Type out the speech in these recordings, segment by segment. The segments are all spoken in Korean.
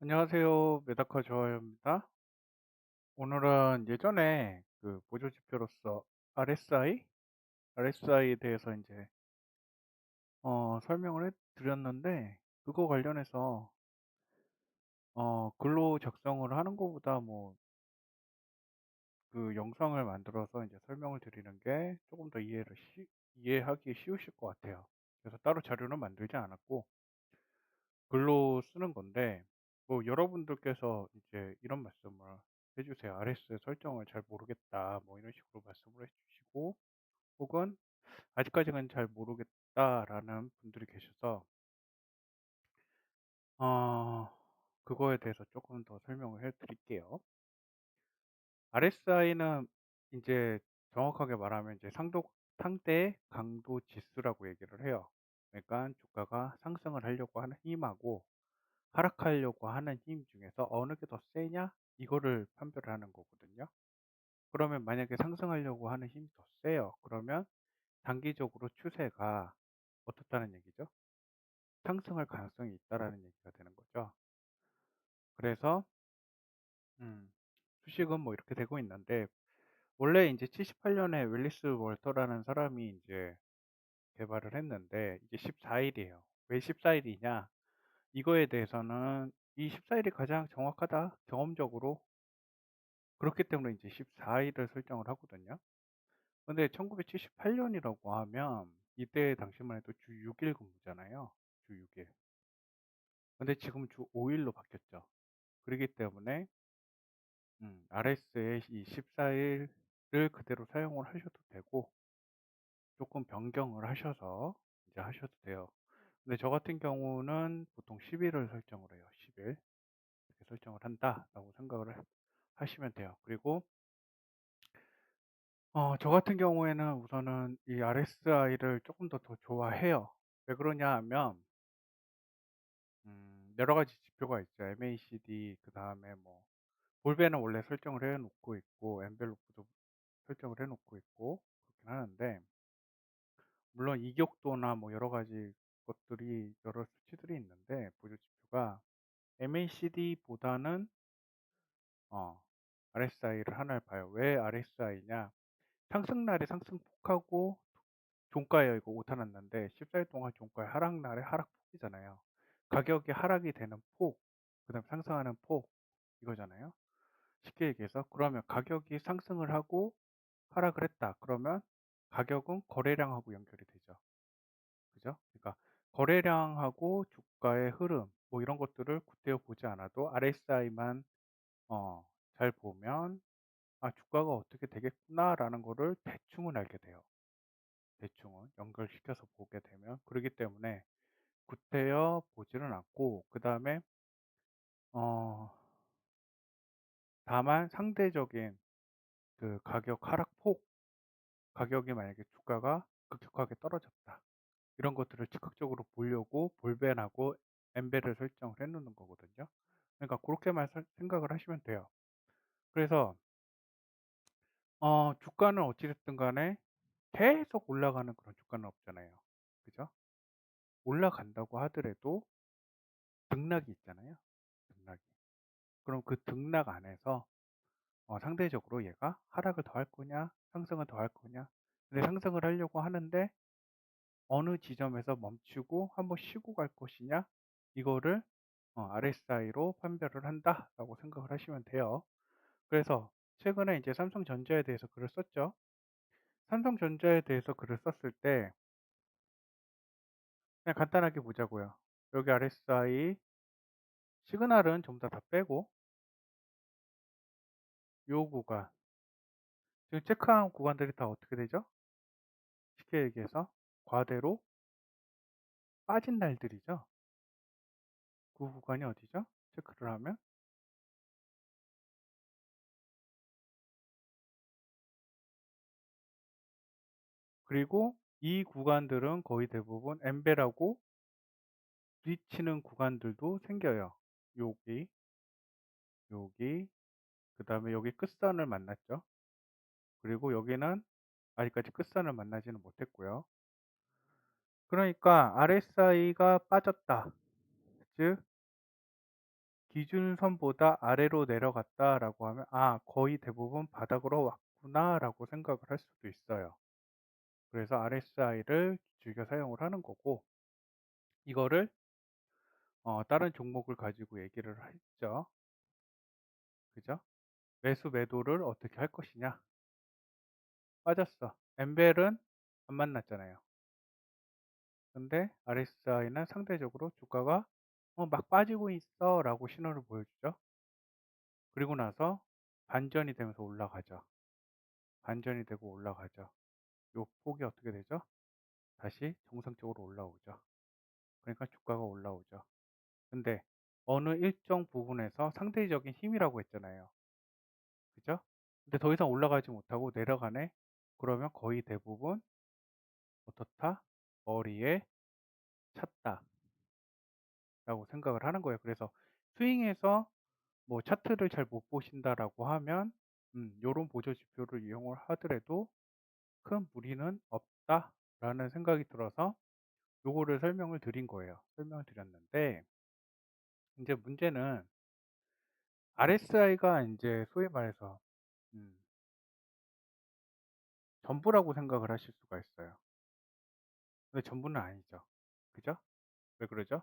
안녕하세요. 메다카 좋아요입니다. 오늘은 예전에 그 보조 지표로서 RSI, RSI에 대해서 이제 어, 설명을 해 드렸는데 그거 관련해서 어, 글로 작성을 하는 것보다 뭐 그 영상을 만들어서 이제 설명을 드리는 게 조금 더 이해를 쉬, 이해하기 쉬우실 것 같아요. 그래서 따로 자료는 만들지 않았고 글로 쓰는 건데 뭐 여러분들께서 이제 이런 말씀을 해 주세요. RS 설정을 잘 모르겠다. 뭐 이런 식으로 말씀을 해 주시고 혹은 아직까지는 잘 모르겠다라는 분들이 계셔서 어, 그거에 대해서 조금 더 설명을 해 드릴게요. RSI는 이제 정확하게 말하면 이제 상도, 상대 강도 지수라고 얘기를 해요. 그러니까 주가가 상승을 하려고 하는 힘하고 하락하려고 하는 힘 중에서 어느 게 더 세냐? 이거를 판별을 하는 거거든요. 그러면 만약에 상승하려고 하는 힘이 더 세요. 그러면 단기적으로 추세가 어떻다는 얘기죠? 상승할 가능성이 있다라는 얘기가 되는 거죠. 그래서 음, 주식은 뭐 이렇게 되고 있는데 원래 이제 78년에 웰리스 월터라는 사람이 이제 개발을 했는데 이제 14일이에요. 왜 14일이냐? 이거에 대해서는 이 14일이 가장 정확하다. 경험적으로 그렇기 때문에 이제 14일을 설정을 하거든요. 근데 1978년이라고 하면 이때 당시만 해도 주 6일 근무잖아요. 주 6일. 근데 지금 주 5일로 바뀌었죠. 그렇기 때문에 음, RS의 이 14일을 그대로 사용을 하셔도 되고 조금 변경을 하셔서 이제 하셔도 돼요. 근데 저 같은 경우는 보통 10일을 설정을 해요. 10일 이렇게 설정을 한다라고 생각을 하- 하시면 돼요. 그리고 어, 저 같은 경우에는 우선은 이 RSI를 조금 더 더 좋아해요. 왜 그러냐 하면 음, 여러 가지 지표가 있죠. MACD 그 다음에 뭐 볼베는 원래 설정을 해 놓고 있고 엔벨로프도 설정을 해 놓고 있고 그렇긴 하는데 물론 이격도나 뭐 여러 가지 것들이 여러 수치들이 있는데 보조 지표가 MACD보다는 어, RSI를 하나를 봐요. 왜 RSI냐? 상승 날에 상승 폭하고 종가에 이거 오타 났는데 14일 동안 종가의 하락 날에 하락 폭이잖아요. 가격이 하락이 되는 폭, 그다음 상승하는 폭 이거잖아요. 쉽게 얘기해서 그러면 가격이 상승을 하고 하락을 했다. 그러면 가격은 거래량하고 연결이 되죠. 그죠? 그러니까 거래량하고 주가의 흐름 뭐 이런 것들을 구태여 보지 않아도 RSI만 어, 잘 보면 아, 주가가 어떻게 되겠구나라는 거를 대충은 알게 돼요. 대충은 연결시켜서 보게 되면 그렇기 때문에 구태여 보지는 않고 그 다음에 어, 다만 상대적인 그 가격 하락폭 가격이 만약에 주가가 급격하게 떨어졌다. 이런 것들을 즉각적으로 보려고 볼벤하고 엠벨을 설정을 해 놓는 거거든요. 그러니까 그렇게만 설- 생각을 하시면 돼요. 그래서 어, 주가는 어찌됐든 간에 계속 올라가는 그런 주가는 없잖아요. 그죠? 올라간다고 하더라도 등락이 있잖아요. 등락이. 그럼 그 등락 안에서 어, 상대적으로 얘가 하락을 더 할 거냐, 상승을 더 할 거냐. 근데 상승을 하려고 하는데 어느 지점에서 멈추고 한번 쉬고 갈 것이냐, 이거를 어, RSI로 판별을 한다라고 생각을 하시면 돼요. 그래서 최근에 이제 삼성전자에 대해서 글을 썼죠. 삼성전자에 대해서 글을 썼을 때 그냥 간단하게 보자고요. 여기 RSI 시그널은 전부 다 다 빼고 요 구간 지금 체크한 구간들이 다 어떻게 되죠? 쉽게 얘기해서 과대로 빠진 날들이죠. 그 구간이 어디죠? 체크를 하면 그리고 이 구간들은 거의 대부분 엠벨하고 부딪히는 구간들도 생겨요. 여기, 여기, 그 다음에 여기 끝선을 만났죠. 그리고 여기는 아직까지 끝선을 만나지는 못했고요. 그러니까 RSI가 빠졌다. 즉 기준선보다 아래로 내려갔다라고 하면 '아 거의 대부분 바닥으로 왔구나.'라고 생각을 할 수도 있어요. 그래서 RSI를 즐겨 사용을 하는 거고 이거를 어 다른 종목을 가지고 얘기를 했죠. 그죠? 매수 매도를 어떻게 할 것이냐. 빠졌어. 엠벨은 안 만났잖아요. 근데 RSI는 상대적으로 주가가 어 막 빠지고 있어 라고 신호를 보여주죠. 그리고 나서 반전이 되면서 올라가죠. 반전이 되고 올라가죠. 요 폭이 어떻게 되죠? 다시 정상적으로 올라오죠. 그러니까 주가가 올라오죠. 근데 어느 일정 부분에서 상대적인 힘이라고 했잖아요. 그죠? 근데 더 이상 올라가지 못하고 내려가네? 그러면 거의 대부분 어떻다? 머리에 찼다. 라고 생각을 하는 거예요. 그래서 스윙에서 뭐 차트를 잘 못 보신다라고 하면 음 요런 보조 지표를 이용을 하더라도 큰 무리는 없다라는 생각이 들어서 요거를 설명을 드린 거예요. 설명을 드렸는데 인제 문제는 RSI가 인제 소위 말해서 음 전부라고 생각을 하실 수가 있어요. 근데 전부는 아니죠. 그죠? 왜 그러죠?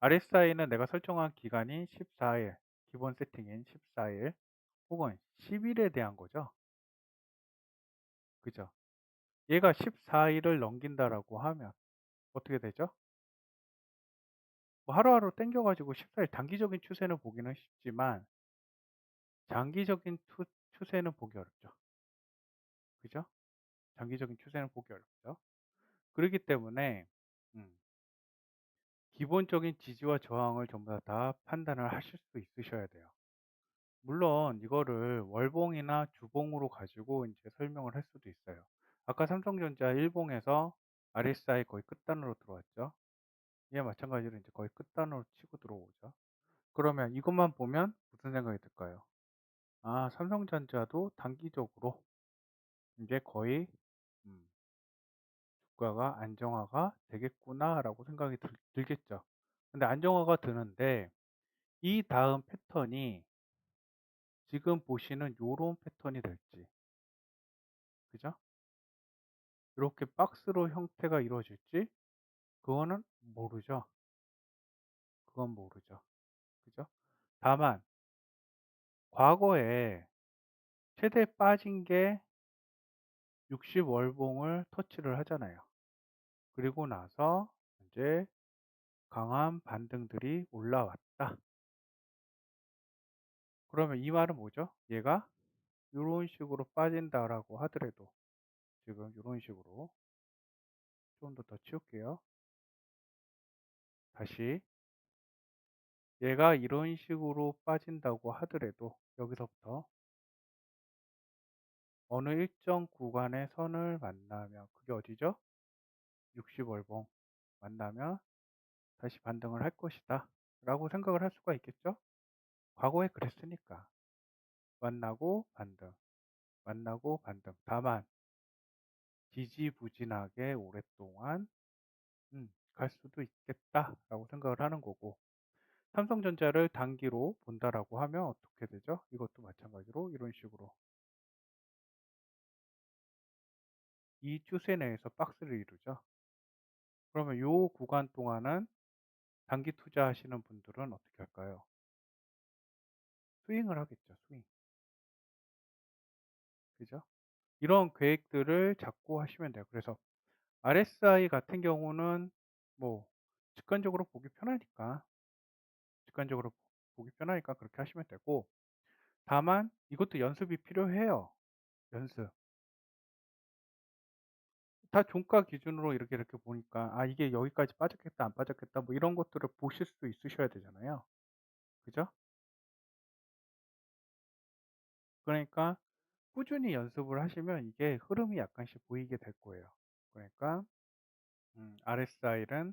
RSI는 내가 설정한 기간이 14 일, 기본 세팅인 14일 혹은 10 일에 대한 거죠. 그죠? 얘가 14 일을 넘긴다라고 하면 어떻게 되죠? 뭐 하루하루 땡겨 가지고 14일 단기적인 추세는 보기는 쉽지만 장기적인 투 추세는 보기 어렵죠. 그죠? 장기적인 추세는 보기 어렵죠. 그렇기 때문에 음 기본적인 지지와 저항을 전부 다, 다 판단을 하실 수 있으셔야 돼요. 물론 이거를 월봉이나 주봉으로 가지고 이제 설명을 할 수도 있어요. 아까 삼성전자 일봉에서 RSI 거의 끝단으로 들어왔죠. 이에 마찬가지로 이제 거의 끝단으로 치고 들어오죠. 그러면 이것만 보면 무슨 생각이 들까요? 아, 삼성전자도 단기적으로 이제 거의 음, 주가가 안정화가 되겠구나라고 생각이 들, 들겠죠. 근데 안정화가 드는데 이 다음 패턴이 지금 보시는 요런 패턴이 될지 그죠? 이렇게 박스로 형태가 이루어질지 그거는 모르죠. 그건 모르죠. 그죠? 다만 과거에 최대 빠진 게 60 월봉을 터치를 하잖아요. 그리고 나서 이제 강한 반등들이 올라왔다. 그러면 이 말은 뭐죠? 얘가 이런 식으로 빠진다라고 하더라도 지금 이런 식으로 좀 더 더 치울게요. 다시 얘가 이런 식으로 빠진다고 하더라도 여기서부터 어느 일정 구간의 선을 만나면 그게 어디죠? 60 월봉 만나면 다시 반등을 할 것이다 라고 생각을 할 수가 있겠죠? 과거에 그랬으니까 만나고 반등 만나고 반등 다만 지지부진하게 오랫동안 음, 갈 수도 있겠다라고 생각을 하는 거고 삼성전자를 단기로 본다라고 하면 어떻게 되죠? 이것도 마찬가지로 이런 식으로 이 추세 내에서 박스를 이루죠. 그러면 요 구간 동안은 단기 투자하시는 분들은 어떻게 할까요? 스윙을 하겠죠, 스윙. 그죠? 이런 계획들을 잡고 하시면 돼요. 그래서 RSI 같은 경우는 뭐 직관적으로 보기 편하니까 직관적으로 보기 편하니까 그렇게 하시면 되고 다만 이것도 연습이 필요해요. 연습. 다 종가 기준으로 이렇게 이렇게 보니까 아 이게 여기까지 빠졌겠다 안 빠졌겠다 뭐 이런 것들을 보실 수 있으셔야 되잖아요. 그죠? 그러니까 꾸준히 연습을 하시면 이게 흐름이 약간씩 보이게 될 거예요. 그러니까 음, RSI는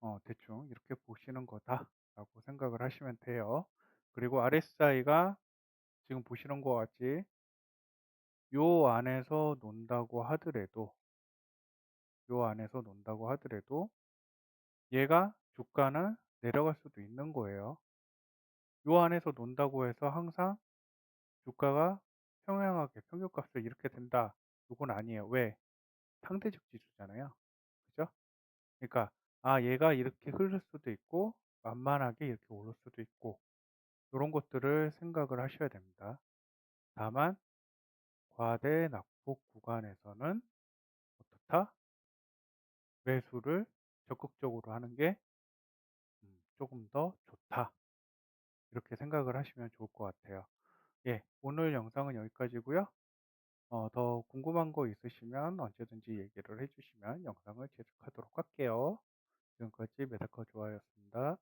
어, 대충 이렇게 보시는 거다라고 생각을 하시면 돼요. 그리고 RSI가 지금 보시는 것 같이 요 안에서 논다고 하더라도 요 안에서 논다고 하더라도 얘가 주가는 내려갈 수도 있는 거예요. 요 안에서 논다고 해서 항상 주가가 평행하게 평균값을 이렇게 된다. 요건 아니에요. 왜? 상대적 지수잖아요. 그죠? 그러니까 아 얘가 이렇게 흐를 수도 있고 만만하게 이렇게 오를 수도 있고 요런 것들을 생각을 하셔야 됩니다. 다만 과대 낙폭 구간에서는 어떻다? 매수를 적극적으로 하는 게음 조금 더 좋다. 이렇게 생각을 하시면 좋을 것 같아요. 예. 오늘 영상은 여기까지고요. 어 더 궁금한 거 있으시면 언제든지 얘기를 해 주시면 영상을 제작하도록 할게요. 지금까지 메다카 좋아요였습니다.